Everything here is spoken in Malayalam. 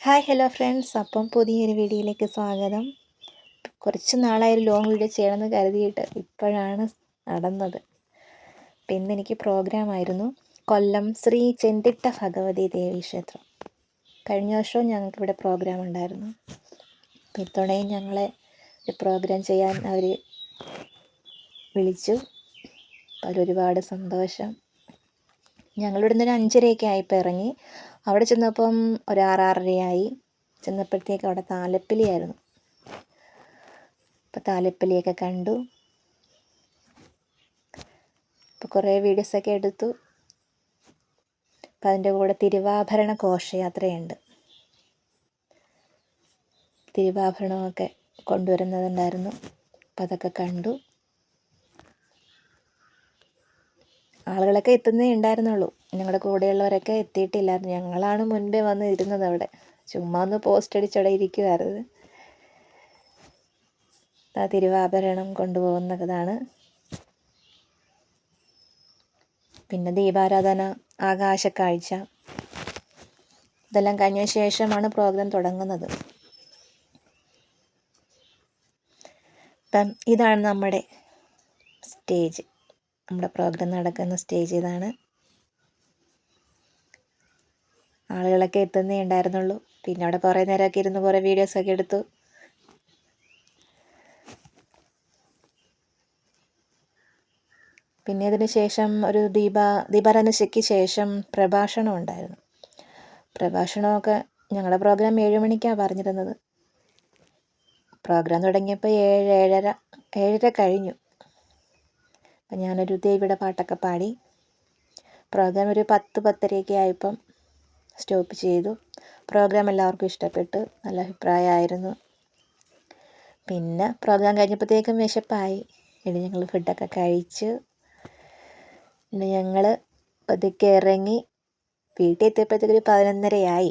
ഹായ് ഹലോ ഫ്രണ്ട്സ് അപ്പം പുതിയൊരു വീഡിയോയിലേക്ക് സ്വാഗതം. കുറച്ച് നാളായി ഒരു ലോങ് വീഡിയോ ചെയ്യണമെന്ന് കരുതിയിട്ട് ഇപ്പോഴാണ് നടന്നത്. പിന്നെ എനിക്ക് പ്രോഗ്രാമായിരുന്നു കൊല്ലം ശ്രീ ചെന്തിട്ട ഭഗവതി ദേവി ക്ഷേത്രം. കഴിഞ്ഞ വർഷവും ഞങ്ങൾക്കിവിടെ പ്രോഗ്രാം ഉണ്ടായിരുന്നു. ഇത്തവണയും ഞങ്ങളെ ഒരു പ്രോഗ്രാം ചെയ്യാൻ അവർ വിളിച്ചു. അതിലൊരുപാട് സന്തോഷം. ഞങ്ങളിവിടെ നിന്ന് ഒരു അഞ്ചരയൊക്കെ ആയപ്പോൾ ഇറങ്ങി. അവിടെ ചെന്നപ്പം ഒരു ആറാറരയായി. ചെന്നപ്പോഴത്തേക്ക് അവിടെ താലപ്പിലിയായിരുന്നു. അപ്പോൾ താലപ്പിലിയൊക്കെ കണ്ടു. അപ്പോൾ കുറേ വീഡിയോസൊക്കെ എടുത്തു. അപ്പം അതിന്റെ കൂടെ തിരുവാഭരണ ഘോഷയാത്രയുണ്ട്. തിരുവാഭരണമൊക്കെ കൊണ്ടുവരുന്നതുണ്ടായിരുന്നു. അപ്പം അതൊക്കെ കണ്ടു. ആളുകളൊക്കെ എത്തുന്നേ ഉണ്ടായിരുന്നുള്ളൂ. ഞങ്ങളുടെ കൂടെയുള്ളവരൊക്കെ എത്തിയിട്ടില്ലായിരുന്നു ഞങ്ങളാണ് മുൻപേ വന്ന് ഇരുന്നത് അവിടെ. ചുമ്മാ ഒന്ന് പോസ്റ്റ് അടിച്ചവിടെ ഇരിക്കുമായിരുന്നു ആ തിരുവാഭരണം കൊണ്ടുപോകുന്നതാണ്. പിന്നെ ദീപാരാധന ആകാശക്കാഴ്ച. ഇതെല്ലാം കഴിഞ്ഞ ശേഷമാണ് പ്രോഗ്രാം തുടങ്ങുന്നത്. അപ്പം ഇതാണ് നമ്മുടെ സ്റ്റേജ് നമ്മുടെ പ്രോഗ്രാം നടക്കുന്ന സ്റ്റേജ് ഇതാണ്. ആളുകളൊക്കെ എത്തുന്നേ ഉണ്ടായിരുന്നുള്ളൂ. പിന്നെ അവിടെ കുറേ നേരമൊക്കെ ഇരുന്ന് കുറേ വീഡിയോസൊക്കെ എടുത്തു. പിന്നെ അതിന് ശേഷം ഒരു ദീപ ദീപാരാധനയ്ക്ക് ശേഷം പ്രഭാഷണം ഉണ്ടായിരുന്നു. പ്രഭാഷണമൊക്കെ ഞങ്ങളുടെ പ്രോഗ്രാം ഏഴ് മണിക്കാണ് പറഞ്ഞിരുന്നത്. പ്രോഗ്രാം തുടങ്ങിയപ്പോൾ ഏഴ് ഏഴര ഏഴര കഴിഞ്ഞു. അപ്പം ഞാനൊരു ദേവിയുടെ പാട്ടൊക്കെ പാടി. പ്രോഗ്രാം ഒരു പത്ത് പത്തരയൊക്കെ ആയപ്പം സ്റ്റോപ്പ് ചെയ്തു. പ്രോഗ്രാം എല്ലാവർക്കും ഇഷ്ടപ്പെട്ടു. നല്ല അഭിപ്രായമായിരുന്നു. പിന്നെ പ്രോഗ്രാം കഴിഞ്ഞപ്പോഴത്തേക്കും വിശപ്പായി. ഇനി ഞങ്ങൾ ഫുഡൊക്കെ കഴിച്ചു. പിന്നെ ഞങ്ങൾ പതുക്കെ ഇറങ്ങി വീട്ടിൽ എത്തിയപ്പോഴത്തേക്കൊരു പതിനൊന്നരയായി.